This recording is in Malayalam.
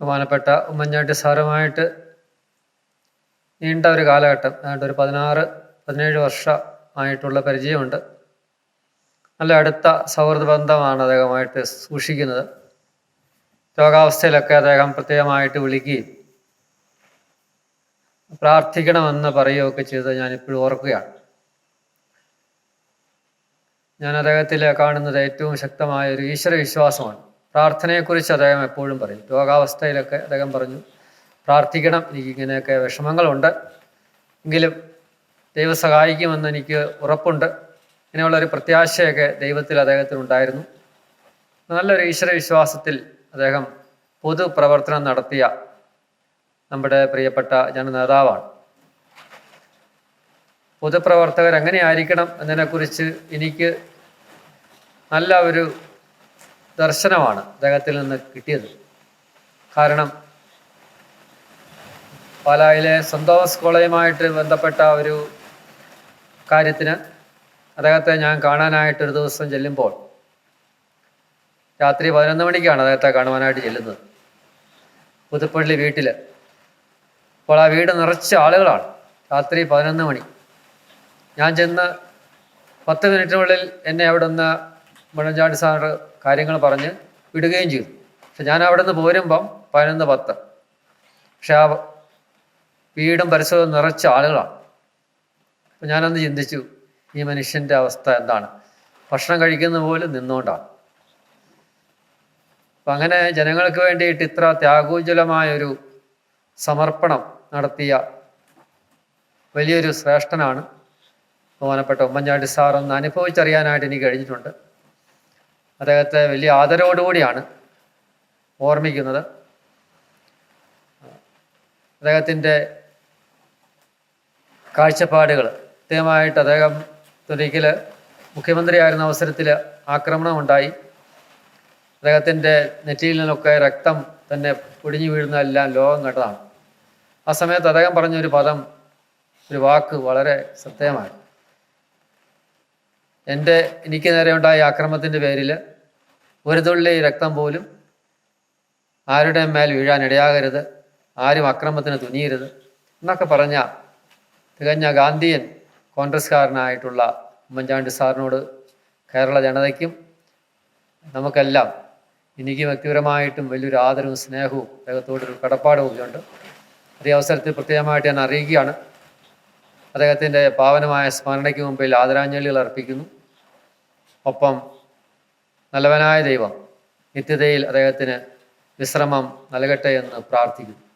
ബഹുമാനപ്പെട്ട ഉമ്മൻചാണ്ടി സാറുമായിട്ട് നീണ്ട ഒരു കാലഘട്ടം ഏതാണ്ട് ഒരു പതിനാറ് പതിനേഴ് വർഷമായിട്ടുള്ള പരിചയമുണ്ട്. നല്ല അടുത്ത സൗഹൃദ ബന്ധമാണ് അദ്ദേഹമായിട്ട് സൂക്ഷിക്കുന്നത്. രോഗാവസ്ഥയിലൊക്കെ അദ്ദേഹം പ്രത്യേകമായിട്ട് വിളിക്കുകയും പ്രാർത്ഥിക്കണമെന്ന് പറയുകയൊക്കെ ചെയ്ത് ഞാനിപ്പോഴും ഓർക്കുകയാണ്. ഞാൻ അദ്ദേഹത്തിൽ കാണുന്നത് ഏറ്റവും ശക്തമായ ഒരു ഈശ്വര വിശ്വാസമാണ്. പ്രാർത്ഥനയെക്കുറിച്ച് അദ്ദേഹം എപ്പോഴും പറയും. രോഗാവസ്ഥയിലൊക്കെ അദ്ദേഹം പറഞ്ഞു പ്രാർത്ഥിക്കണം എനിക്ക് ഇങ്ങനെയൊക്കെ വിഷമങ്ങളുണ്ട്. എങ്കിലും ദൈവം സഹായിക്കുമെന്ന് എനിക്ക് ഉറപ്പുണ്ട്. ഇങ്ങനെയുള്ള ഒരു പ്രത്യാശയൊക്കെ ദൈവത്തിൽ അദ്ദേഹത്തിനുണ്ടായിരുന്നു നല്ലൊരു ഈശ്വര വിശ്വാസത്തിൽ അദ്ദേഹം പൊതുപ്രവർത്തനം നടത്തിയ നമ്മുടെ പ്രിയപ്പെട്ട ജനനേതാവാണ് പൊതുപ്രവർത്തകർ എങ്ങനെയായിരിക്കണം എന്നതിനെക്കുറിച്ച് എനിക്ക് നല്ല ഒരു ദർശനമാണ് അദ്ദേഹത്തിൽ നിന്ന് കിട്ടിയത്. കാരണം പാലായിലെ തോമസ് കോളേജുമായിട്ട് ബന്ധപ്പെട്ട ഒരു കാര്യത്തിന് അദ്ദേഹത്തെ ഞാൻ കാണാനായിട്ട് ഒരു ദിവസം ചെല്ലുമ്പോൾ രാത്രി പതിനൊന്ന് മണിക്കാണ് അദ്ദേഹത്തെ കാണുവാനായിട്ട് ചെല്ലുന്നത്. പുതുപ്പള്ളി വീട്ടിൽ അപ്പോൾ ആ വീട് നിറച്ച ആളുകളാണ്. രാത്രി പതിനൊന്ന് മണി. ഞാൻ ചെന്ന് പത്ത് മിനിറ്റിനുള്ളിൽ എന്നെ അവിടെ നിന്ന് മുഴഞ്ചാണ്ടി സാറ് കാര്യങ്ങൾ പറഞ്ഞ് വിടുകയും ചെയ്തു. പക്ഷെ ഞാൻ അവിടെ നിന്ന് പോരുമ്പം പതിനൊന്ന് പത്ത്. പക്ഷെ ആ വീടും പരിസരവും നിറച്ച ആളുകളാണ്. അപ്പം ഞാനന്ന് ചിന്തിച്ചു ഈ മനുഷ്യന്റെ അവസ്ഥ എന്താണ്? ഭക്ഷണം കഴിക്കുന്ന പോലും നിന്നുകൊണ്ടാണ് അപ്പം അങ്ങനെ ജനങ്ങൾക്ക് വേണ്ടിയിട്ട് ഇത്ര ത്യാഗോജ്വലമായൊരു സമർപ്പണം നടത്തിയ വലിയൊരു ശ്രേഷ്ഠനാണ് ബഹുമാനപ്പെട്ട ഉമ്മൻചാണ്ടി സാർ ഒന്ന് അനുഭവിച്ചറിയാനായിട്ട് എനിക്ക് കഴിഞ്ഞിട്ടുണ്ട്. അദ്ദേഹത്തെ വലിയ ആദരവോടുകൂടിയാണ് ഓർമ്മിക്കുന്നത്. അദ്ദേഹത്തിന്റെ കാഴ്ചപ്പാടുകൾ കൃത്യമായിട്ട് അദ്ദേഹം ഒരിക്കൽ മുഖ്യമന്ത്രിയായിരുന്ന അവസരത്തിൽ ആക്രമണമുണ്ടായി അദ്ദേഹത്തിന്റെ നെറ്റിയിൽ നിന്നൊക്കെ രക്തം തന്നെ പൊടിഞ്ഞു വീഴുന്നതെല്ലാം ലോകം കണ്ടതാണ്. ആ സമയത്ത് അദ്ദേഹം പറഞ്ഞൊരു പദം ഒരു വാക്ക് വളരെ സത്യമാണ് എന്റെ എനിക്ക് നേരെ ഉണ്ടായ അക്രമത്തിന്റെ പേരിൽ ഒരു തുള്ളി രക്തം പോലും ആരുടെ മേൽ വീഴാൻ ഇടയാകരുത്. ആരും അക്രമത്തിന് തുനിയരുത് എന്നൊക്കെ പറഞ്ഞ തികഞ്ഞ ഗാന്ധിയൻ കോൺഗ്രസ്കാരനായിട്ടുള്ള ഉമ്മൻചാണ്ടി സാറിനോട് കേരള ജനതയ്ക്കും നമുക്കെല്ലാം എനിക്ക് വ്യക്തിപരമായിട്ടും വലിയൊരു ആദരവും സ്നേഹവും അദ്ദേഹത്തോടൊരു കടപ്പാടും ഒക്കെ ഉണ്ട്. ഈ അവസരത്തിൽ പ്രത്യേകമായിട്ട് ഞാൻ അറിയിക്കുകയാണ്. അദ്ദേഹത്തിന്റെ പാവനമായ സ്മരണയ്ക്ക് മുമ്പിൽ ആദരാഞ്ജലികൾ അർപ്പിക്കുന്നു. ഒപ്പം നല്ലവനായ ദൈവം നിത്യതയിൽ അദ്ദേഹത്തിന് വിശ്രമം നൽകട്ടെ എന്ന് പ്രാർത്ഥിക്കുന്നു.